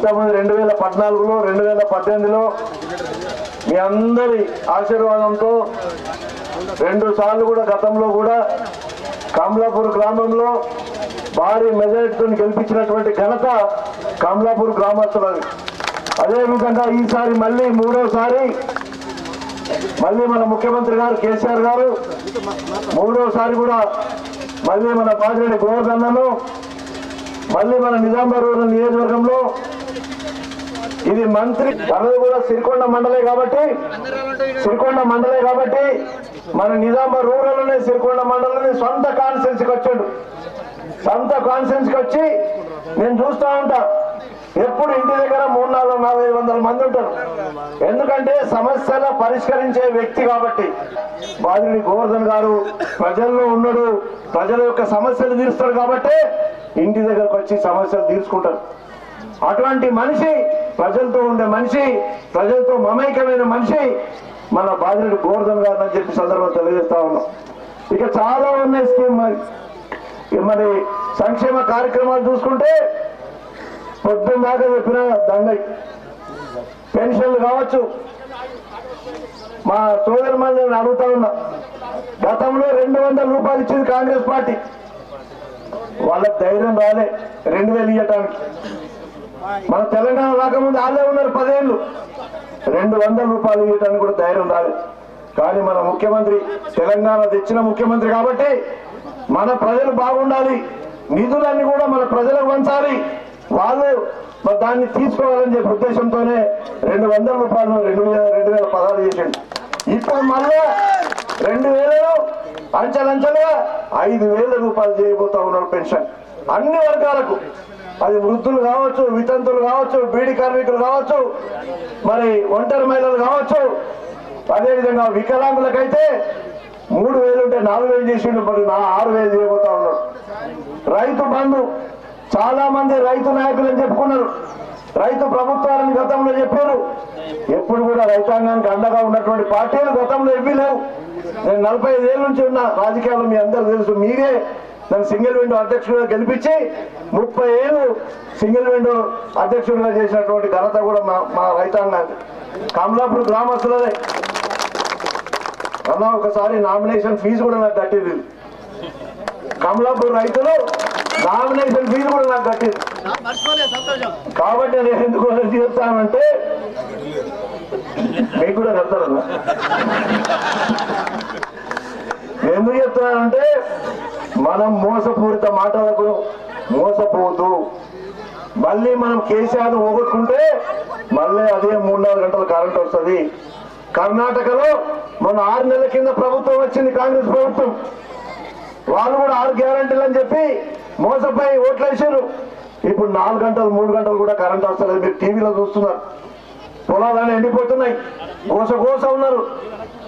ఇంతకుముందు రెండు వేల పద్నాలుగులో రెండు వేల పద్దెనిమిదిలో మీ అందరి ఆశీర్వాదంతో రెండు సార్లు కూడా గతంలో కూడా కమలాపూర్ గ్రామంలో భారీ మెజారిటీతో గెలిపించినటువంటి ఘనత కమలాపూర్ గ్రామస్తులది అదేవిధంగా ఈసారి మళ్ళీ మూడోసారి మళ్ళీ మన ముఖ్యమంత్రి గారు కేసీఆర్ గారు మూడోసారి కూడా మళ్ళీ మన బాజిరెడ్డి గోవర్ధన్నను మళ్ళీ మన నిజామాబాద్ నియోజకవర్గంలో ఇది మంత్రి మనది కూడా సిరికొండ మండలే కాబట్టి సిరికొండ మండలే కాబట్టి మన నిజామాబాద్ రూరల్లోనే సిరికొండ మండలంలోనే సొంత కాన్స్టెన్సీకి వచ్చాడు. సొంత కాన్స్టెన్సీకి వచ్చి నేను చూస్తా ఉంటా. ఎప్పుడు ఇంటి దగ్గర మూడు నాలుగు నాలుగు వందల మంది ఉంటారు. ఎందుకంటే సమస్యల పరిష్కరించే వ్యక్తి కాబట్టి. బాధిని గోవర్ధన్ గారు ప్రజల్లో ఉన్నాడు. ప్రజల యొక్క సమస్యలు తీరుస్తాడు కాబట్టి ఇంటి దగ్గరకు వచ్చి సమస్యలు తీర్చుకుంటారు అటువంటి మనిషి ప్రజలతో ఉండే మనిషి ప్రజలతో మమైకమైన మనిషి మన బాధితుడు గోవర్ధన్ గారు అని చెప్పి సందర్భం తెలియజేస్తా ఉన్నాం. ఇక చాలా ఉన్నాయి స్కీమ్ మరి. మరి సంక్షేమ కార్యక్రమాలు చూసుకుంటే పొద్దున్న దాకా చెప్పిన దంగై పెన్షన్లు కావచ్చు. మా సోదరి మళ్ళీ నేను అడుగుతా ఉన్నా. గతంలో రెండు వందల రూపాయలు ఇచ్చింది కాంగ్రెస్ పార్టీ. వాళ్ళకి ధైర్యం రాలే. రెండు వేలు ఇవ్వటానికి మన తెలంగాణ రాకముందు వాళ్ళే ఉన్నారు పదేళ్ళు. రెండు వందల రూపాయలు ఇవ్వటానికి కూడా ధైర్యం రాలేదు. కానీ మన ముఖ్యమంత్రి తెలంగాణ తెచ్చిన ముఖ్యమంత్రి కాబట్టి మన ప్రజలు బాగుండాలి. నిధులన్నీ కూడా మన ప్రజలకు పంచాలి. వాళ్ళు దాన్ని తీసుకోవాలని చెప్పి ఉద్దేశంతోనే రెండు వందల రూపాయలు రెండు వేల రెండు వేల పదాలు చేసిండు. ఇప్పుడు మళ్ళా రెండు వేలలో అంచెలంచెలుగా ఐదు వేల రూపాయలు చేయబోతా ఉన్నాడు పెన్షన్. అన్ని వర్గాలకు. అది వృద్ధులు కావచ్చు వితంతులు కావచ్చు బీడి కార్మికులు కావచ్చు మరి ఒంటరి మహిళలు కావచ్చు. అదేవిధంగా వికలాంగులకైతే మూడు వేలు ఉంటే నాలుగు వేలు చేసిండు మరి నా ఆరు వేలు చేయబోతా ఉన్నాడు. రైతు బంధు. చాలా మంది రైతు నాయకులు అని చెప్పుకున్నారు. రైతు ప్రభుత్వాలని గతంలో చెప్పారు. ఎప్పుడు కూడా రైతాంగానికి అండగా ఉన్నటువంటి పార్టీలు గతంలో ఎవ్వి లేవు నేను నలభై ఐదు ఏళ్ళ నుంచి ఉన్న రాజకీయాలు మీ అందరూ తెలుసు మీరే నన్ను సింగిల్ విండో అధ్యక్షుడిగా గెలిపించి ముప్పై ఏళ్ళు సింగిల్ విండో అధ్యక్షుడిగా చేసినటువంటి ఘనత కూడా మా మా రైతాంగానికి. కమలాపూర్ గ్రామస్తులదే. అన్న ఒకసారి నామినేషన్ ఫీజు కూడా నాకు కట్టేది. కమలాపూర్ రైతులు నామినేషన్ ఫీజు కూడా నాకు కట్టేది. కాబట్టి నేను ఎందుకు చెప్తానంటే మీకు కూడా కడతారన్నా. ఎందుకు చెప్తున్నానంటే మనం మోసపూరిత మాటలకు మోసపోదు మళ్ళీ మనం కేసీఆర్ పోగొట్టుకుంటే మళ్ళీ అదే మూడు నాలుగు గంటల కరెంట్ వస్తుంది. కర్ణాటకలో మన ఆరు నెలల కింద ప్రభుత్వం వచ్చింది కాంగ్రెస్ ప్రభుత్వం. వాళ్ళు కూడా ఆరు గ్యారంటీలు అని చెప్పి మోసపోయి ఓట్లు వేసారు ఇప్పుడు నాలుగు గంటలు మూడు గంటలు కూడా కరెంట్ వస్తలేదు. మీరు టీవీలో చూస్తున్నారు. పొలాలన్నీ ఎండిపోతున్నాయి. గోస గోస ఉన్నారు.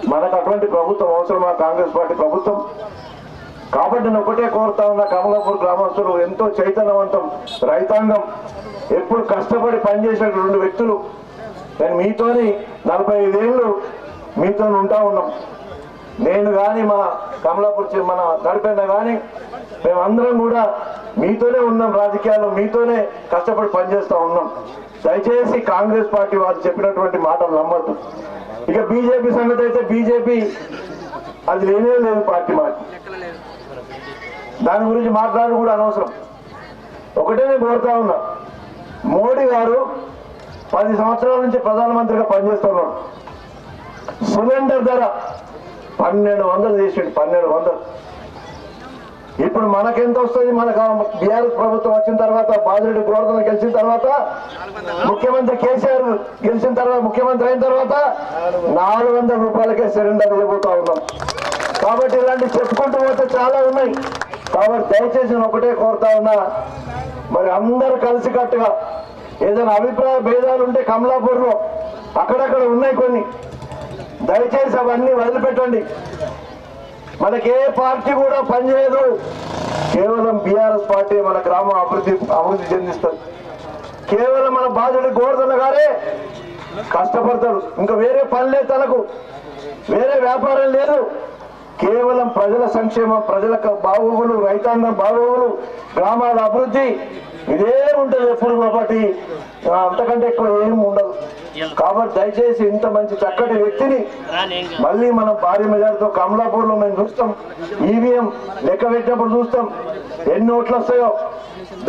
మనకు అటువంటి ప్రభుత్వం అవసరమా కాంగ్రెస్ పార్టీ ప్రభుత్వం. కాబట్టి నేను ఒకటే కోరుతా ఉన్నా కమలాపూర్ గ్రామస్తులు ఎంతో చైతన్యవంతం రైతాంగం. ఎప్పుడు కష్టపడి పనిచేసినటువంటి వ్యక్తులు. నేను మీతోని నలభై ఐదేళ్ళు మీతో ఉంటా ఉన్నాం. నేను కానీ మా కమలాపూర్ మన నడిపిన కానీ మేమందరం కూడా మీతోనే ఉన్నాం రాజకీయాల్లో మీతోనే కష్టపడి పనిచేస్తూ ఉన్నాం. దయచేసి కాంగ్రెస్ పార్టీ వాళ్ళు చెప్పినటువంటి మాటలు నమ్మద్దు. ఇక బీజేపీ సంగతి అయితే బీజేపీ అది లేనే లేదు పార్టీ మాకు దాని గురించి మాట్లాడడం కూడా అనవసరం. ఒకటే నేను కోరుతా ఉన్నా. మోడీ గారు పది సంవత్సరాల నుంచి ప్రధానమంత్రిగా పనిచేస్తున్నాడు సిలిండర్ ధర పన్నెండు వందలు చేసిండు పన్నెండు వందలు. ఇప్పుడు మనకెంత వస్తుంది? మనకు బీఆర్ఎస్ ప్రభుత్వం వచ్చిన తర్వాత బాధిరెడ్డి గోవర్ధన గెలిచిన తర్వాత ముఖ్యమంత్రి కేసీఆర్ గెలిచిన తర్వాత ముఖ్యమంత్రి అయిన తర్వాత నాలుగు వందల రూపాయలకే సిలిండర్ ఇవ్వబోతా ఉన్నాం. కాబట్టి ఇలాంటి చెప్పుకుంటూ పోతే చాలా ఉన్నాయి. కాబట్టి దయచేసి నేను ఒకటే కోరుతా ఉన్నా మరి అందరూ కలిసికట్టుగా ఏదైనా అభిప్రాయ భేదాలు ఉంటే కమలాపూర్లో అక్కడక్కడ ఉన్నాయి కొన్ని. దయచేసి అవన్నీ వదిలిపెట్టండి. మనకి ఏ పార్టీ కూడా పనిచేయదు. కేవలం బీఆర్ఎస్ పార్టీ మన గ్రామం అభివృద్ధి అభివృద్ధి చెందిస్తుంది. కేవలం మన బాధ్యుడు గోవర్ధన గారే కష్టపడతాడు. ఇంకా వేరే పని లేదు తనకు. వేరే వ్యాపారం లేదు. కేవలం ప్రజల సంక్షేమం ప్రజలకు బాగోగులు రైతాంగం బాగోగులు గ్రామాల అభివృద్ధి. ఇదే ఉంటుంది ఎప్పుడు కాబట్టి. అంతకంటే ఎక్కువ ఏం ఉండదు. కాబట్టి దయచేసి ఇంత మంచి చక్కటి వ్యక్తిని మళ్ళీ మనం భారీ మెజార్టీతో కమలాపూర్లో మేము చూస్తాం. ఈవీఎం లెక్క పెట్టినప్పుడు చూస్తాం. ఎన్ని ఓట్లు వస్తాయో.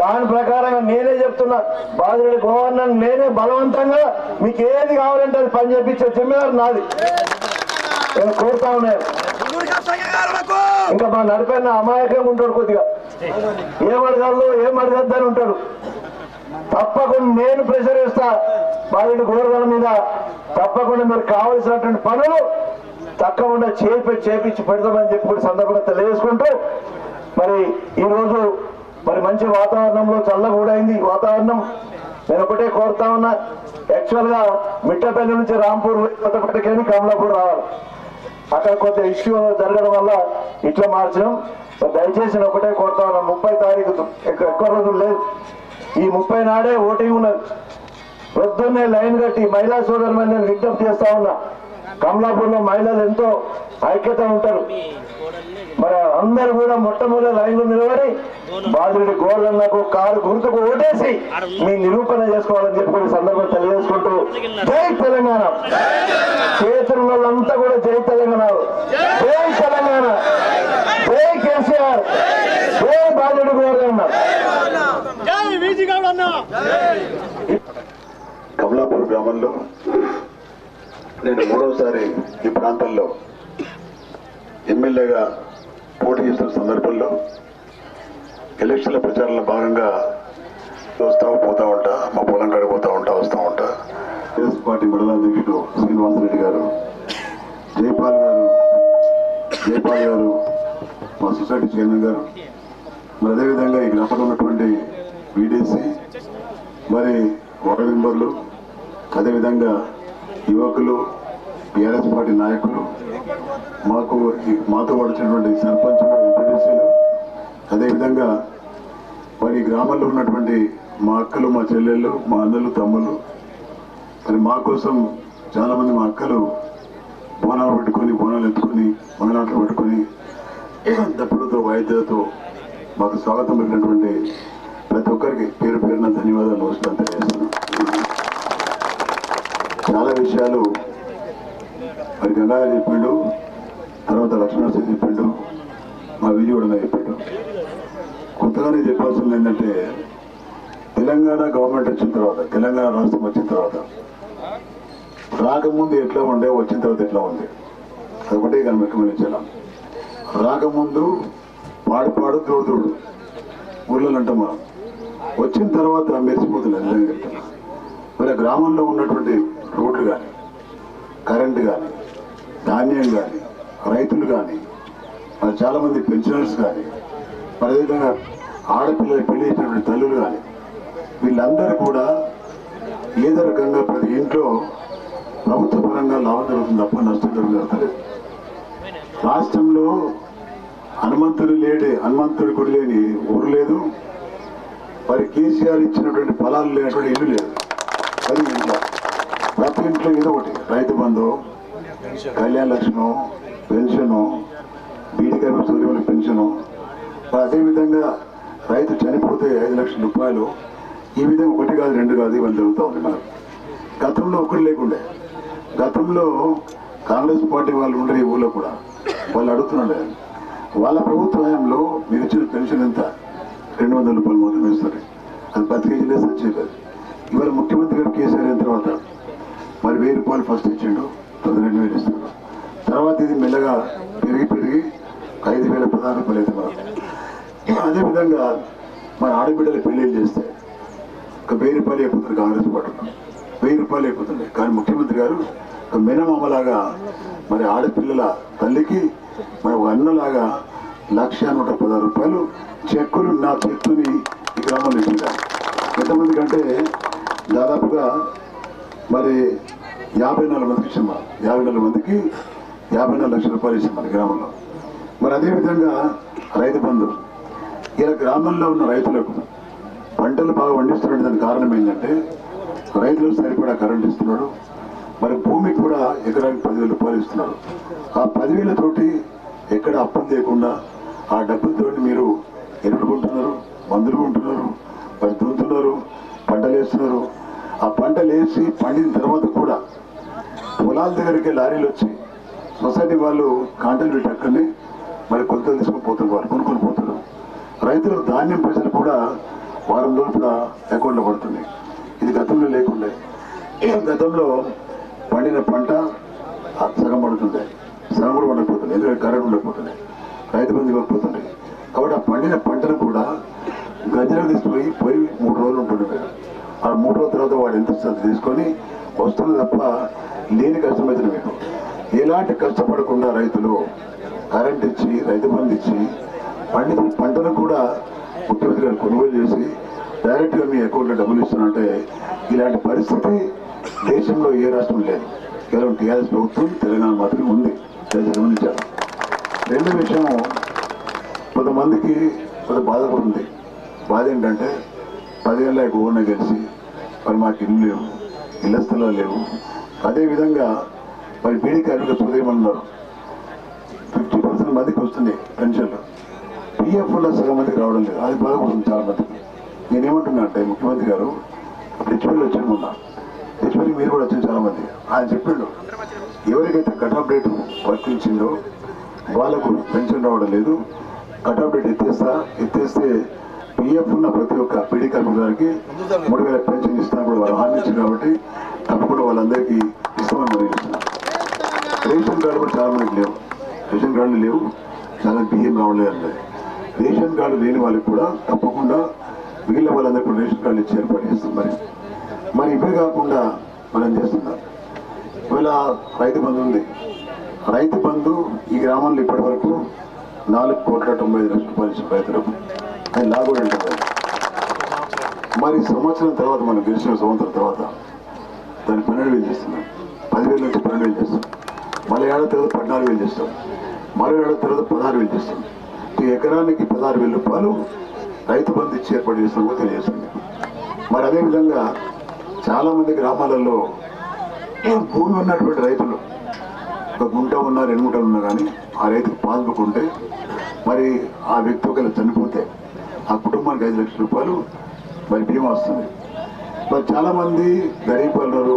దాని ప్రకారంగా నేనే చెప్తున్నా. బాధితుడి గవర్నర్ నేనే బలవంతంగా మీకు ఏది కావాలంటే అది పని చేపించే జిమ్మేదారు నాది. నేను కోరుతా ఉన్నాను ఇంకా మా నడిపైన అమాయకంగా ఉంటాడు కొద్దిగా. ఏం అడగాలో ఏం అడగద్దని ఉంటాడు. తప్పకుండా నేను ప్రెషర్ ఇస్తా బాలుడి గోరగల మీద తప్పకుండా మీరు కావలసినటువంటి పనులు తప్పకుండా చేపి చేపించి పెడతామని చెప్పి సందర్భంగా తెలియజేసుకుంటూ మరి ఈరోజు మరి మంచి వాతావరణంలో చల్ల కూడా అయింది వాతావరణం నేను ఒకటే కోరుతా ఉన్నా యాక్చువల్గా మిట్టపల్లి నుంచి రాంపూర్ కొత్తపేటకేని కమలాపూర్ రావాలి. అక్కడ కొంత ఇష్యూ జరగడం వల్ల ఇట్లా మార్చడం. దయచేసి నేను ఒకటే కోరుతా ఉన్నా ముప్పై తారీఖు ఎక్కువ రోజులు లేదు. ఈ ముప్పై నాడే ఓటింగ్ ఉన్నది పొద్దున్నే లైన్ కట్టి మహిళా సోదరుమని నేను విజ్ఞప్తి చేస్తా ఉన్నా. కమలాపూర్లో మహిళలు ఎంతో ఐక్యత ఉంటారు. మరి అందరు కూడా మొట్టమొదటి లైన్లో నిలబడి బాలుడి గోర్లన్నకు కారు గుర్తుకు ఓటేసి మీ నిరూపణ చేసుకోవాలని చెప్పి సందర్భం తెలియజేసుకుంటూ జై తెలంగాణ. చేతుల వాళ్ళంతా కూడా జై తెలంగాణ. జై తెలంగాణ. జై కేసీఆర్. జై బాలుడి గోర్లన్న కమలాపూర్ గ్రామంలో నేను మూడవసారి ఈ ప్రాంతంలో ఎమ్మెల్యేగా పోటీ చేస్తున్న సందర్భంలో ఎలక్షన్ల ప్రచారంలో భాగంగా వస్తా పోతా ఉంటా మా పొలం కాడికి పోతా ఉంటా వస్తూ ఉంటా. కాంగ్రెస్ పార్టీ మండలాధ్యక్షుడు శ్రీనివాసరెడ్డి గారు జైపాల్ గారు జైపాల్ గారు మా సొసైటీ చైర్మన్ గారు. మరి అదేవిధంగా ఈ గ్రామంలో ఉన్నటువంటి బీడీసీ మరి వార్డు మెంబర్లు అదేవిధంగా యువకులు టీఆర్ఎస్ పార్టీ నాయకులు మాకు ఈ- మాతో పడుతున్నటువంటి సర్పంచులు ఎంపీడీసీలు అదేవిధంగా మరి గ్రామంలో ఉన్నటువంటి మా అక్కలు మా చెల్లెళ్ళు మా అన్నలు తమ్ముళ్ళు మరి మా కోసం చాలామంది మా అక్కలు బోనాలు పెట్టుకొని బోనాలు ఎత్తుకొని మంగళాటలు పెట్టుకొని దప్పులతో వాయిద్యాలతో మాకు స్వాగతం పెట్టినటువంటి ప్రతి ఒక్కరికి పేరు పేరున ధన్యవాదాలు నమస్కారం తెలియజేస్తున్నాను. చాలా విషయాలు మరి గంగా చెప్పిండు తర్వాత లక్ష్మణశ్రీ చెప్పిండు మా విజయవాడలో చెప్పిండు కొత్తగానే చెప్పాల్సింది ఏంటంటే తెలంగాణ గవర్నమెంట్ వచ్చిన తర్వాత తెలంగాణ రాష్ట్రం వచ్చిన తర్వాత రాకముందు ఎట్లా ఉండే వచ్చిన తర్వాత ఎట్లా ఉంది అదొకటే కానీ గమనించాను రాకముందు పాడు పాడు తోడు తోడు ఊర్లలో అంటాం మనం. వచ్చిన తర్వాత మెరిసిపోతుంది నిజంగా మరి గ్రామంలో ఉన్నటువంటి రోడ్లు కానీ కరెంటు కానీ ధాన్యం కానీ రైతులు కానీ మరి చాలామంది పెన్షనర్స్ కానీ మరి అదేవిధంగా ఆడపిల్లలు పెళ్ళి చేసినటువంటి తల్లులు కానీ వీళ్ళందరూ కూడా ఏదో రకంగా ప్రతి ఇంట్లో ప్రభుత్వ పరంగా లాభం జరుగుతుంది తప్ప నష్టం జరుగుతుంది. రాష్ట్రంలో హనుమంతుడు లేడే హనుమంతుడి గుడి లేని ఊరు లేదు. మరి కేసీఆర్ ఇచ్చినటువంటి ఫలాలు లేనటువంటి ఇల్లు లేదు. అది ఇంట్లో. ప్రతి ఇంట్లో ఏదో ఒకటి. రైతు బంధు కళ్యాణ లక్ష్మం పెన్షను బీడికర్మ సూర్యుల పెన్షను. అదేవిధంగా రైతు చనిపోతే ఐదు లక్షల రూపాయలు. ఈ విధంగా ఒకటి కాదు రెండు కాదు ఇవన్నీ జరుగుతూ ఉంది మనకు. గతంలో ఒకటి లేకుండే. గతంలో కాంగ్రెస్ పార్టీ వాళ్ళు ఉండే ఊళ్ళో కూడా. వాళ్ళు అడుగుతున్నాడు వాళ్ళ ప్రభుత్వ హయాంలో మీరు రెండు వందల రూపాయలు మాత్రమే ఇస్తారు అది పది కేజీలే ఇవాళ ముఖ్యమంత్రి గారు కేసీఆర్ అయిన తర్వాత మరి వెయ్యి రూపాయలు ఫస్ట్ ఇచ్చిండు తర్వాత రెండు వేలు ఇస్తాడు. తర్వాత ఇది మెల్లగా పెరిగి పెరిగి ఐదు వేల పదహారు రూపాయలు అయితే మనం అదేవిధంగా మన ఆడబిడ్డలు పెళ్ళిళ్ళు చేస్తే ఒక వెయ్యి రూపాయలు అయిపోతుంది కాంగ్రెస్ పార్టీలో. వెయ్యి రూపాయలు అయిపోతుంది. కానీ ముఖ్యమంత్రి గారు ఒక మినమమ్మలాగా మరి ఆడపిల్లల తల్లికి మరి ఒక అన్నలాగా లక్ష నూట పదహారు రూపాయలు చెక్కులు నా చెక్కుని ఈ గ్రామంలో ఇచ్చినారు ఎంతమంది కంటే దాదాపుగా మరి యాభై నాలుగు మందికి ఇచ్చాం యాభై నాలుగు మందికి యాభై నాలుగు లక్షల రూపాయలు ఇచ్చాం మన గ్రామంలో. మరి అదేవిధంగా రైతు బంధు. ఇలా గ్రామంలో ఉన్న రైతులకు పంటలు బాగా పండిస్తున్నట్టు దానికి కారణం ఏంటంటే రైతులకు సరిపడా కరెంట్ ఇస్తున్నాడు. మరి భూమికి కూడా ఎకరానికి పదివేల రూపాయలు ఇస్తున్నాడు. ఆ పదివేలతోటి ఎక్కడ అప్పులు లేకుండా ఆ డబ్బులతో మీరు ఎరువులు కొంటున్నారు మందులు కొంటున్నారు మరి దున్నుతున్నారు పంటలు వేస్తున్నారు. ఆ పంటలు వేసి పండిన తర్వాత కూడా పొలాల దగ్గరికి లారీలు వచ్చి సొసైటీ వాళ్ళు కాంటలు పెట్టి మరి కొలతలు తీసుకొని పోతున్నారు వాళ్ళు కొనుక్కొని పోతున్నారు రైతులు ధాన్యం పైసలు కూడా వారం లోపల అకౌంట్లో పడుతున్నాయి. ఇది గతంలో లేకుండే. గతంలో పండిన పంట సగం పడుతుంది సగం కూడా పండకపోతుంది ఎందుకంటే కరెంట్ ఉండకపోతుంది రైతు బంధు ఇవ్వకపోతుంది కాబట్టి ఆ పండిన పంటను కూడా గంజలకు తీసుకుపోయి పోయి మూడు రోజులు ఉంటుంది మీరు ఆ మూడు రోజుల తర్వాత వాడు ఎంత ఇస్తుందో తీసుకొని వస్తువులు తప్ప లేని కష్టం మీకు ఎలాంటి కష్టపడకుండా రైతులు కరెంట్ ఇచ్చి రైతు బంధు ఇచ్చి పండిన పంటను కూడా ముఖ్యమంత్రి గారు కొనుగోలు చేసి డైరెక్ట్గా మీ అకౌంట్లో డబ్బులు ఇస్తున్నంటే ఇలాంటి పరిస్థితి దేశంలో ఏ రాష్ట్రం లేదు. కేవలం టీఆర్ఎస్ ప్రభుత్వం తెలంగాణ మాత్రమే ఉంది. గమనించారు రెండో విషయం కొంతమందికి కొంత బాధపడుతుంది. బాధ ఏంటంటే పదేళ్ళ ఓనర్ జెర్సీ మరి మాకు ఇల్లు లేవు ఇళ్ళ స్థలాలు లేవు. అదేవిధంగా మరి బీడీ కార్మిక ఉదయమన్నారు ఫిఫ్టీ పర్సెంట్ మందికి వస్తున్నాయి పెన్షన్లు పిఎఫ్లో సగం మందికి రావడం లేదు. అది బాధపడుతుంది చాలా మందికి. నేనేమంటున్నా అంటే ముఖ్యమంత్రి గారు డిచ్పల్లి వచ్చాను మొన్న. డిచ్పల్లి మీరు కూడా వచ్చారు చాలా మంది. ఆయన చెప్పిండు ఎవరికైతే కట్ ఆఫ్ డేట్ వర్తించిందో వాళ్ళకు పెన్షన్ రావడం లేదు. కటాఫ్ డేట్ ఎత్తేస్తా ఎత్తేస్తే పిఎఫ్ ఉన్న ప్రతి ఒక్క పీడీ కార్మికులకి మూడు వేల పెన్షన్ ఇస్తాను కూడా వాళ్ళు హామీ కాబట్టి తప్పకుండా వాళ్ళందరికీ ఇస్తామని నిర్ణయిస్తున్నారు రేషన్ కార్డు కూడా చాలా మందికి లేవు. రేషన్ కార్డులు లేవు. చాలా బియ్యం రావలేదు రేషన్ కార్డు లేని వాళ్ళకి కూడా తప్పకుండా మిగిలిన వాళ్ళందరికీ కూడా రేషన్ కార్డు ఇచ్చి ఏర్పాటు చేస్తాం మరి. మరి ఇవే కాకుండా మనం చేస్తున్నాం. ఇవాళ రైతు బంధు ఉంది. రైతు బంధు ఈ గ్రామంలో ఇప్పటి వరకు నాలుగు కోట్ల తొంభై ఐదు లక్షల రూపాయలు రైతులు. అది లాగు ఉంటుంది మరి సంవత్సరం తర్వాత మనం గెలిచిన సంవత్సరం తర్వాత దాన్ని పన్నెండు వేలు చేస్తున్నాం. పదివేల నుంచి పన్నెండు వేలు చేస్తాం మళ్ళీ ఏడాది తర్వాత పద్నాలుగు వేలు చేస్తాం మరో ఏడాది తర్వాత పదహారు వేలు చేస్తాం ఈ ఎకరానికి పదహారు వేల రూపాయలు రైతు బంధు ఇచ్చి ఏర్పాటు చేస్తాం కూడా తెలియజేస్తుంది. మరి అదేవిధంగా చాలామంది గ్రామాలలో భూమి ఉన్నటువంటి రైతులు ఒక గుంట ఉన్నా రెండు గుంటలు ఉన్నా కానీ ఆ రైతుకు పాస్బుక్ ఉంటే మరి ఆ వ్యక్తి ఒకవేళ చనిపోతే ఆ కుటుంబానికి ఐదు లక్షల రూపాయలు మరి బీమా వస్తుంది. మరి చాలామంది గరీబ్ ఉన్నారు,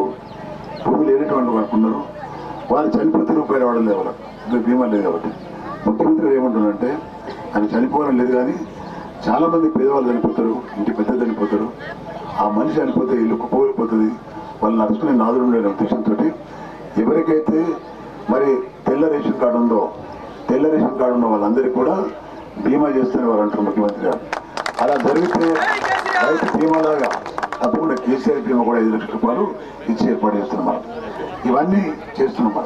భూమి లేనటువంటి వాళ్ళు ఉన్నారు. వాళ్ళు చనిపోతే రూపాయలు రావడం లేదు వాళ్ళకి బీమా లేదు కాబట్టి. ముఖ్యమంత్రి ఏమంటున్నారంటే ఆయన చనిపోవడం లేదు కానీ చాలామంది పేదవాళ్ళు చనిపోతారు ఇంటి పెద్ద చనిపోతారు. ఆ మనిషి చనిపోతే ఇల్లు కుప్పగలిపోతుంది వాళ్ళు నడుచుకునే నాదులు ఉండే ఉద్దేశంతో ఎవరికైతే మరి తెల్ల రేషన్ కార్డు ఉందో తెల్ల రేషన్ కార్డు ఉన్న వాళ్ళందరికీ కూడా బీమా చేస్తూనే వారు అంటారు ముఖ్యమంత్రి గారు. అలా జరిగితే రైతు బీమా లాగా తప్పకుండా కేసీఆర్ బీమా కూడా ఐదు లక్షల రూపాయలు ఇచ్చి ఏర్పాటు చేస్తున్నాం ఇవన్నీ చేస్తున్నాం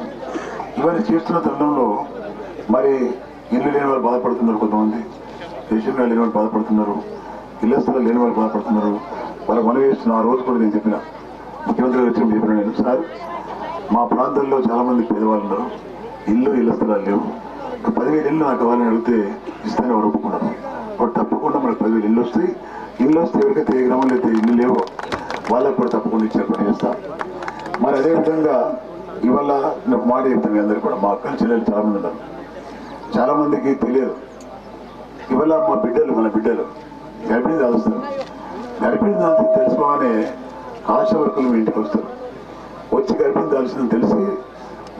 ఇవన్నీ చేస్తున్న తరుణంలో మరి ఇల్లు లేని వాళ్ళు బాధపడుతున్నారు కొంతమంది. రేషన్ కార్డు లేని వాళ్ళు బాధపడుతున్నారు. ఇళ్ళ స్థలాలు లేని వాళ్ళు బాధపడుతున్నారు. వాళ్ళకి మనం వేస్తున్న ఆ రోజు కూడా నేను చెప్పిన. ముఖ్యమంత్రి గారు చెప్పిన నేను సార్? మా ప్రాంతంలో చాలా మంది పేదవాళ్ళు ఉన్నారు. ఇల్లు ఇళ్ళ స్థలాలు లేవు. పదివేలు ఇల్లు నాకు కావాలని అడిగితే ఇస్తానే వారు ఒప్పుకున్నారు వాడు తప్పకుండా మనకు పదివేలు ఇల్లు వస్తాయి. ఇల్లు వస్తే ఎవరికైతే ఏ గ్రామంలో అయితే ఇల్లు లేవో. వాళ్ళకు కూడా తప్పకుండా ఇచ్చే పని చేస్తాం. మరి అదేవిధంగా ఇవాళ నాకు మాట చెప్తాను మీ అందరికీ కూడా. మా అక్కలు చెల్లెలు చాలామంది ఉన్నారు. చాలామందికి తెలియదు. ఇవాళ మా బిడ్డలు మన బిడ్డలు గర్భిణీ దాల్స్తారు గర్భిణీ దాల్సి తెలుసుకోగానే ఆశ వర్కులు మీ ఇంటికి వస్తారు. వచ్చి గర్భిణీ దాల్సిందని తెలిసి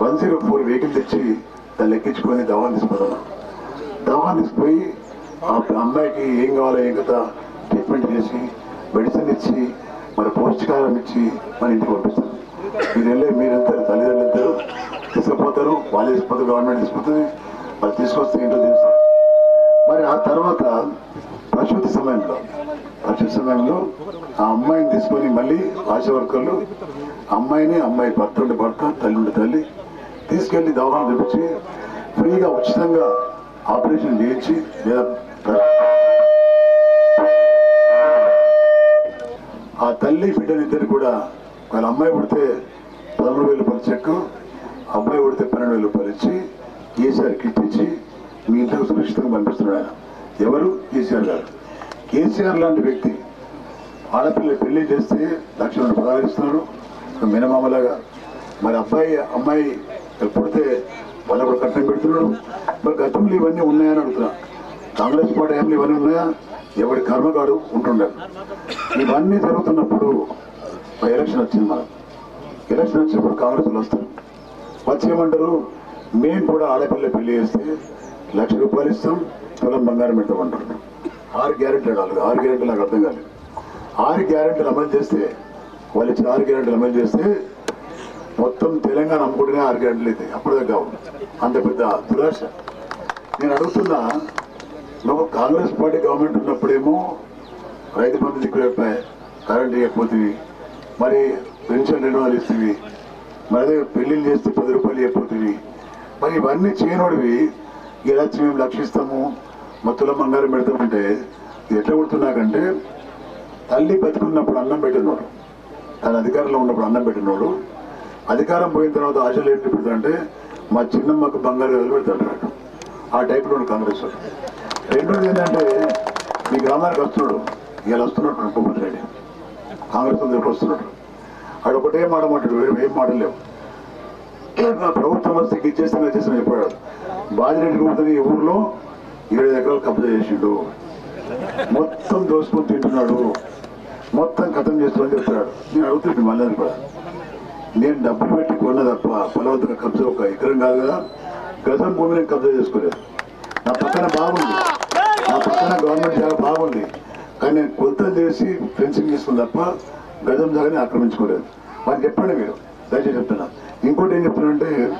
వన్ జీరో ఫోర్ వెహికల్ తెచ్చి దాన్ని ఎక్కించుకొని దవాన్ తీసుకున్నాను దవాన్ తీసుకుపోయి ఆ అమ్మాయికి ఏం కావాలో ఏం కదా ట్రీట్మెంట్ చేసి మెడిసిన్ ఇచ్చి మరి పౌష్టికారం ఇచ్చి మన ఇంటికి పంపిస్తారు. మీరు వెళ్ళే మీరంతా తల్లిదండ్రులు ఇద్దరు తీసుకుపోతారు వాళ్ళు తీసుకుపోతారు గవర్నమెంట్ తీసుకుపోతుంది వాళ్ళు తీసుకొస్తే ఇంట్లో తెలుసు. మరి ఆ తర్వాత ప్రసూతి సమయంలో. ప్రసూతి సమయంలో ఆ అమ్మాయిని తీసుకొని మళ్ళీ ఆశా వర్కర్లు అమ్మాయిని అమ్మాయి భర్త ఉండే భర్త తల్లి ఉండే తల్లి తీసుకెళ్ళి దవాఖాన తెప్పించి ఫ్రీగా ఉచితంగా ఆపరేషన్ చేయించి లేదా ఆ తల్లి బిడ్డలిద్దరు కూడా వాళ్ళ అమ్మాయి పుడితే పదమూడు వేల రూపాయలు చెక్ అబ్బాయి పుడితే పన్నెండు వేల రూపాయలు ఇచ్చి ఈసారి కిట్ ఇచ్చి మీ ఇంట్లో సురక్షితంగా పంపిస్తున్నాడు ఆయన. ఎవరు? కేసీఆర్ గారు. కేసీఆర్ లాంటి వ్యక్తి ఆడపిల్ల పెళ్ళి చేస్తే లక్ష ప్రదారిస్తున్నాడు మినమామలాగా. మరి అబ్బాయి అమ్మాయి పుడితే వాళ్ళు కూడా కట్నం పెడుతున్నాడు మరి గతంలో ఇవన్నీ ఉన్నాయని అడుగుతున్నా. కాంగ్రెస్ పార్టీ ఏమైనా ఇవన్నీ ఉన్నాయా? ఎవరి కర్మగాడు ఉంటుండే. ఇవన్నీ జరుగుతున్నప్పుడు ఎలక్షన్ వచ్చింది మనం ఎలక్షన్ వచ్చినప్పుడు కాంగ్రెస్ వస్తారు. వచ్చేమంటారు మేము కూడా ఆడపిల్ల పెళ్ళి చేస్తే లక్ష రూపాయలు ఇస్తాం. స్థలం బంగారం పెట్టమంటారు. ఆరు గ్యారెంటీ వాళ్ళు ఆరు గ్యారెంటీ నాకు అర్థం కాలేదు. ఆరు గ్యారెంటీలు అమలు చేస్తే వాళ్ళు ఇచ్చిన ఆరు గ్యారెంటీలు అమలు చేస్తే మొత్తం తెలంగాణ అమ్ముకుంటేనే ఆరు గ్యారెంటీలు అయితే అప్పుడు కావు. అంత పెద్ద దురాశ. నేను అడుగుతున్నా నువ్వు కాంగ్రెస్ పార్టీ గవర్నమెంట్ ఉన్నప్పుడేమో రైతు బంధు దిక్కులేపాయి కరెంట్ ఇవ్వకపోతుంది మరి పెన్షన్ రెన్యువల్ ఇస్తుంది మరి అదే పెళ్ళిళ్ళు చేస్తే పది రూపాయలు ఇవ్వకపోతుంది మరి ఇవన్నీ చేయనోడివి ఇలా మేము లక్షిస్తాము? మత్తులో బంగారం పెడతామంటే ఎట్లా కొడుతున్నాకంటే తల్లి బతుకున్నప్పుడు అన్నం పెట్టినోడు తన అధికారంలో ఉన్నప్పుడు అన్నం పెట్టినోడు అధికారం పోయిన తర్వాత ఆశలు ఏంటి పెడతాడంటే మా చిన్నమ్మకు బంగారు వదిలి పెడతాడు ఆ టైప్లో ఉన్న కాంగ్రెస్ రెండోది ఏంటంటే మీ గ్రామానికి వస్తున్నాడు ఇలా వస్తున్నాడు కుమార్ రెడ్డి కాంగ్రెస్ దగ్గరకు వస్తున్నాడు. ఆడు ఒకటే మాట మాట్లాడు ఏం మాటలు లేవు. ప్రభుత్వం వస్తే ఇచ్చేస్తాను ఇచ్చేస్తాను చెప్పాడు. బాజిరెడ్డి గుర్తుంది ఈ ఊర్లో ఏడు ఎకరాలు కబ్జా చేసిండు. మొత్తం దోసుకొని తింటున్నాడు. మొత్తం కథం చేస్తున్నాడు చెప్తున్నాడు. నేను అడుగుతుంది మళ్ళీ అది కూడా. నేను డబ్బులు పెట్టి కొన్న తప్ప బలవంతంగా కబ్జా ఒక ఎకరం కాదు కదా. గజం భూమి నేను కబ్జా చేసుకోలేదు. నా పక్కన బాగుంది. నా పక్కన గవర్నమెంట్ జాగా బాగుంది. కానీ నేను కొలతలు చేసి ఫెన్సింగ్ చేసుకుని తప్ప గజం జాగాని ఆక్రమించుకోలేదు. మరి చెప్పండి మీరు. దయచేసి చెప్తున్నా. ఇంకోటి ఏం చెప్తున్నానంటే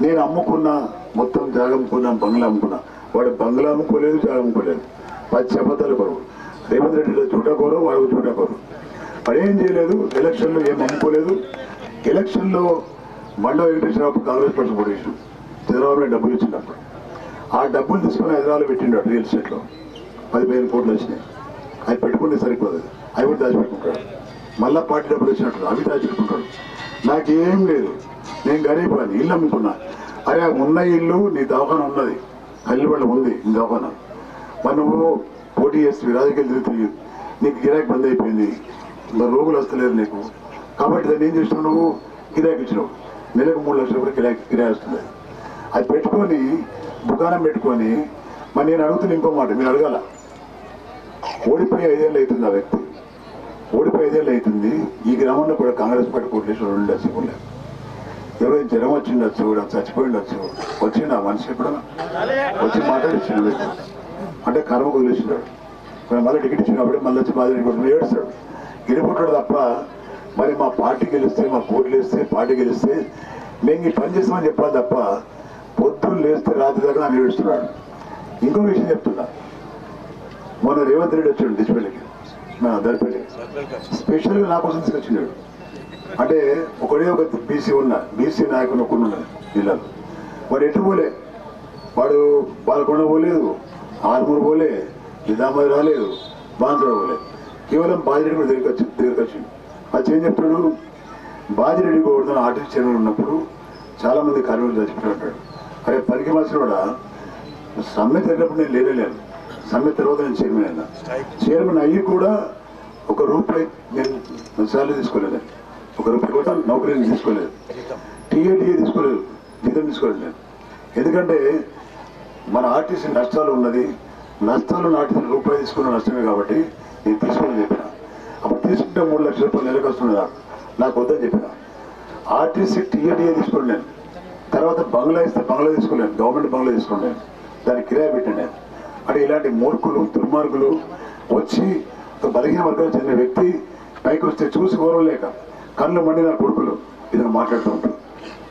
నేను అమ్ముకున్నా మొత్తం జాగా అమ్ముకున్నా బంగ్లా అమ్ముకున్నా. వాడు బంగ్లా అమ్ముకోలేదు జాగా అమ్ముకోలేదు. పచ్చి అబద్ధాలు కొరవు. రేవంత్ రెడ్డిలో చూడకోరు వాడు చూడకోరు వాడు ఏం చేయలేదు ఎలక్షన్లో ఏం అమ్ముకోలేదు. ఎలక్షన్లో మండల Venkateswararao Congress party position Chandrababu Naidu డబ్బులు ఇచ్చినప్పుడు ఆ డబ్బులు తీసుకుని హైదరాబాద్ పెట్టిండు రియల్ ఎస్టేట్లో. పదిహేను కోట్లు వచ్చినాయి. అవి పెట్టుకుంటే సరిపోదు. అవి కూడా దాచిపెట్టుకుంటాడు. మళ్ళా పార్టీ డబ్బులు వచ్చినట్టు అవి దాచిపెట్టుకుంటాడు. నాకేం లేదు. నేను గరీబ్ అని ఇల్లు అమ్ముకున్నా. అరే ఉన్న ఇల్లు నీ దవాఖాన ఉన్నది. కల్లిబళ్ళ ఉంది నీ దవాఖాన మరి నువ్వు పోటీ చేస్తే రాజకీయాలు తిరుగుతుంది నీకు గిరాకీ బంద్ అయిపోయింది. మరి రోగులు వస్తలేరు నీకు. కాబట్టి దాన్ని ఏం చేసినావు నువ్వు? గిరాకీ ఇచ్చినావు. నెలకు మూడు లక్షల రూపాయలు గిరాకీ గిరాకీ వస్తుంది. అది పెట్టుకొని దుకాణం పెట్టుకొని మరి నేను అడుగుతున్న ఇంకో మాట మీరు అడగాల. ఓడిపోయి ఐదేళ్ళు అవుతుంది ఆ వ్యక్తి. ఓడిపోయి ఐదేళ్ళు అవుతుంది. ఈ గ్రామంలో కూడా కాంగ్రెస్ పార్టీ కోటేశ్వరం ఉండే. అసలు ఎవరైనా జ్వరం వచ్చిండొచ్చు కూడా చచ్చిపోయిండొచ్చు వచ్చిండు ఆ మనిషి ఎప్పుడన్నా వచ్చి మాట్లాడిచ్చిండు అంటే కర్మ వదిలేసినాడు మళ్ళీ టికెట్ ఇచ్చినప్పుడు మళ్ళీ వచ్చి బాధ ఏడుస్తాడు. గెలిపోతాడు తప్ప మరి మా పార్టీ గెలిస్తే మా కోర్టు గెలిస్తే పార్టీ గెలిస్తే మేము ఈ పని చేస్తామని చెప్పాలి తప్ప పొద్దున్న లేస్తే రాత్రి దాకా నన్ను ఏడుస్తున్నాడు. ఇంకో విషయం చెప్తున్నా. మొన్న రేవంత్ రెడ్డి వచ్చాడు దిశపల్లికి నా స్పెషల్గా నా కోసం తీసుకొచ్చినాడు అంటే ఒకడే ఒక బీసీ ఉన్న బీసీ నాయకులు ఒకడు ఉన్నది జిల్లాలో. వాడు ఎటు పోలే? వాడు పాల్గొండ పోలేదు ఆర్మూర్ పోలే నిజామాబాద్ రాలేదు బాన్సడ పోలే. కేవలం బాజిరెడ్డి కూడా దగ్గరికి వచ్చి దగ్గరికి వచ్చింది వచ్చి ఏం చెప్తాడు బాజిరెడ్డి కూడా ఆర్టిస్ట్ చైర్మన్ ఉన్నప్పుడు చాలా మంది కార్మికులు చచ్చిపోయి అరే పనికి మాసిన కూడా సమ్మె జరిగినప్పుడు నేను లేనేలేను సమ్మె తర్వాత నేను చైర్మన్ అయినా. చైర్మన్ అయ్యి కూడా ఒక రూపాయి నేను శాలరీ తీసుకోలేదు ఒక రూపాయి కూడా నౌకరీని తీసుకోలేదు. టీఏటీఏ తీసుకోలేదు. జీతం తీసుకోలేదు నేను. ఎందుకంటే మన ఆర్టీసీ నష్టాలు ఉన్నది. నష్టాలు నాటి రూపాయి తీసుకున్న నష్టమే కాబట్టి నేను తీసుకుని చెప్పిన. అప్పుడు తీసుకుంటే మూడు లక్షల రూపాయలు నెలకు వస్తున్నదా నాకు వద్దని చెప్పిన. ఆర్టీసీ టీఏటీఏ తీసుకోండి నేను. తర్వాత బంగ్లా ఇస్తే బంగ్లా తీసుకోలేను గవర్నమెంట్ బంగ్లా తీసుకోలేను దానికి కిరాయి పెట్టాను నేను. అంటే ఇలాంటి మూర్ఖులు దుర్మార్గులు వచ్చి ఒక బలహీన వర్గాలు చెందిన వ్యక్తి పైకి వస్తే చూసి గౌరవం లేక కళ్ళు మండి నా కొడుకులు ఇదని మాట్లాడుతూ ఉంటారు.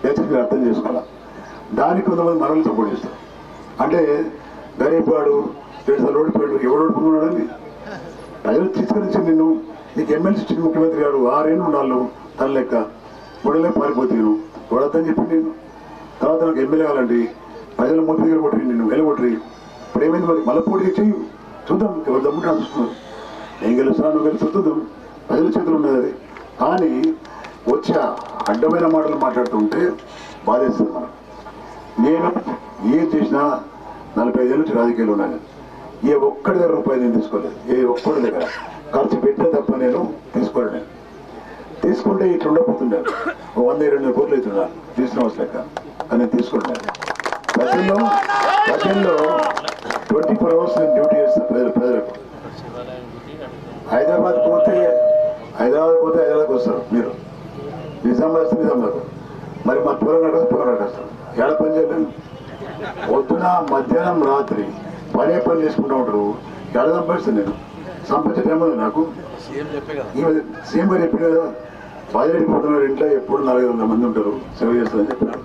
దయచేసి మీరు అర్థం చేసుకోవాలా? దానికి కొంతమంది మనల్ని సపోర్ట్ చేస్తారు. అంటే గరీబ్ వాడు రెండు ఓడిపోయాడు ఎవడు ఓడిపోతున్నాడని ప్రజలు తీసుకొని నిన్ను నీకు ఎమ్మెల్సీ ఇచ్చిన ముఖ్యమంత్రి గారు ఆరేళ్ళు ఉండాలి తన లెక్క గొడవలే పారిపోతాను గొడవద్దని చెప్పి నేను. తర్వాత నాకు ఎమ్మెల్యే కావాలండి ప్రజల ముందు దగ్గర కొట్టి నిన్ను వెళ్ళగొట్టి ఇప్పుడు ఏమైంది మరి? మళ్ళీ పోటీ చెయ్యి చూద్దాం ఎవరు దమ్ముంటే చూస్తున్నారు నేను గెలుస్తాను గెలుస్తూ చూద్దాం. ప్రజల చేతులు ఉన్నది అది. కానీ వచ్చా అడ్డమైన మాటలు మాట్లాడుతుంటే బాధేస్తుంది మనం నేను ఏం చేసినా నలభై ఐదు నుంచి రాజకీయాలు ఉన్నాను. ఏ ఒక్కడి దగ్గర రూపాయి నేను తీసుకోలేదు. ఏ ఒక్కడి దగ్గర. ఖర్చు పెట్టే తప్ప నేను తీసుకోలేదు. తీసుకుంటే ఇట్లా ఉండకపోతుండే వంద రెండు కోట్లు అవుతున్నా. తీసుకున్న లెక్క. అని తీసుకుంటాను ప్రజల్లో ప్రజల్లో ట్వంటీ ఫోర్ అవర్స్ నేను డ్యూటీ చేస్తాను ప్రజలు ప్రజలకు. హైదరాబాద్ పోతే హైదరాబాద్ పోతే హైదరాబాద్కి వస్తారు మీరు. నిజామాబాద్ వస్తే నిజామాబాద్ మరి మా పొలం కట్టేస్తే పొలం కట్టేస్తారు ఏడ పని చేయలేను పొద్దున మధ్యాహ్నం రాత్రి పనే పని చేసుకుంటూ ఉంటారు. ఎడ సంపాదిస్తాను నేను? సంపాదించే టైం నాకు? సీఎం గారు చెప్పారు కదా బాధ్యత పోతున్నారు ఇంట్లో ఎప్పుడు నాలుగు వందల మంది ఉంటారు సేవ చేస్తారని చెప్పారు.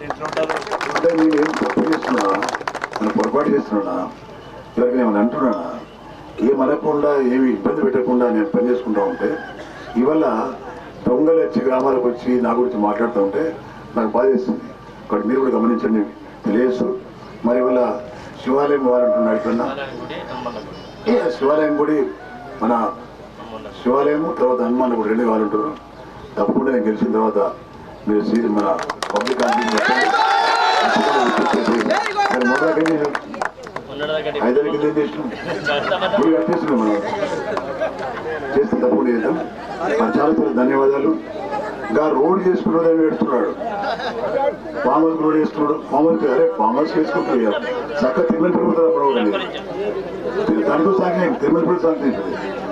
అంటే నేను ఏం తప్పు చేస్తున్నా నేను పొరపాటు చేస్తున్నా ఎవరికి నేను అంటున్నానా? ఏం అనకుండా ఏమి ఇబ్బంది పెట్టకుండా నేను పని చేసుకుంటా ఉంటే ఇవల్ల దొంగలు వచ్చి గ్రామాలకు వచ్చి నా గురించి మాట్లాడుతూ ఉంటే నాకు బాధ వేస్తుంది ఒకటి మీరు కూడా గమనించండి తెలియచ్చు మరి ఇవాళ శివాలయం వారంటున్నారు ఇక్కడ శివాలయం గుడి మన శివాలయము తర్వాత హనుమాన్ కూడా రెండు కావాలంటారు తప్పకుండా నేను గెలిచిన తర్వాత మీరు సీ మన పబ్లిక్ ఐదరికి ఏం చేసినాం? గుడి కట్టేస్తున్నాం మనం. చేస్తే తప్పకుండా చేద్దాం చాలా చాలా ధన్యవాదాలు. ఇంకా రోడ్ చేసుకున్నాడని ఏడుస్తున్నాడు ఫామర్స్ రోడ్ వేస్తున్నాడు ఫామర్స్ అరే ఫామర్స్ వేసుకుంటారు చక్క తిరుమల తిరుగుతారు అప్పుడు దాంట్లో సాగినాయి తిరుమలపూడి సాగుతుంది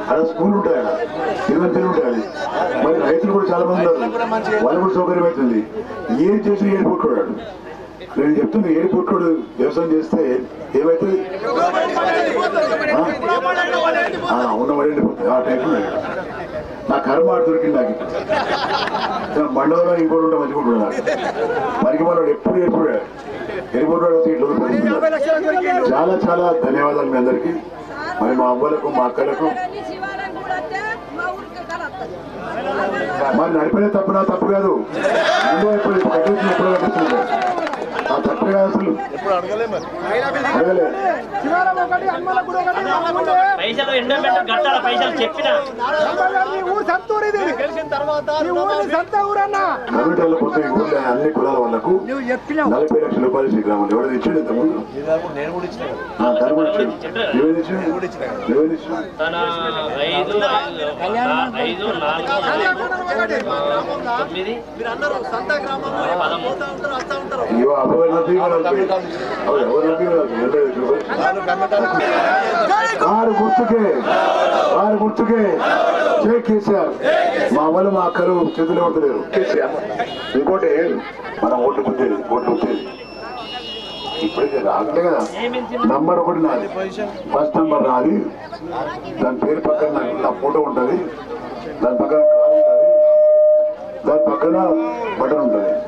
అక్కడ స్కూల్ ఉంటాయి అక్కడ. తిరుమల తిరుగు ఉంటాయి మరి రైతులు కూడా చాలా మంది ఉన్నారు. వాళ్ళు కూడా సౌకర్యం అవుతుంది. ఏం చేసి ఏడిపోతున్నాడు నేను చెప్తున్నా ఏడిపోతున్నాడు వ్యవసాయం చేస్తే ఏమైతుంది? ఆ, ఉన్న ఆ టైప్ నా కర్మ ఆడు దొరికింది నాకు మండలంలో ఇంకోటి ఉంటే మంచిగా ఉంటుంది నాకు. మనోడు ఎప్పుడు ఎప్పుడు. వెళ్ళిపోతున్నాడు సీట్లు చాలా చాలా ధన్యవాదాలు మీ అందరికీ. మరి మా అవ్వలకు మా అక్కలకు. మరి నడిపిన తప్పు నా తప్పు కాదు ముందు ఎప్పుడు కట్టించిన ఎప్పుడు కట్టిస్తుంది ఆ తప్పు కాదు అసలు అడగలే పైసలు ఎండోమెంట్ పైసలు చెప్పిన. ఊరు గెలిచిన తర్వాత సొంత ఊరన్నా. అన్ని కులాల వాళ్ళకు నలభై లక్షల రూపాయలు శ్రీగ్రాములు ఎవరు ఇచ్చిండు ఇంత ముందు కూడా తన గుర్తుకే వారు గుర్తుకే. జై కేసీఆర్. మా అవ్వలు మా అక్కలు చేతులు కొట్టలేరు. కేసీఆర్. ఇంకోటి మన ఓట్లు గుర్తేది ఓట్లు వచ్చేది ఇప్పటికే రాగలే కదా. నంబర్ ఒకటి నాది. ఫస్ట్ నంబర్ నాది. దాని పేరు పక్కన నా- నా ఫోటో ఉంటుంది. దాని పక్కన కార్ ఉంటుంది. దాని పక్కన బటన్ ఉంటుంది.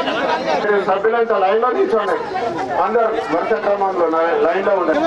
సభ్యులంతా లైన్లో నిల్చోండి. అందరు వరుస క్రమంలో లైన్లో ఉండండి.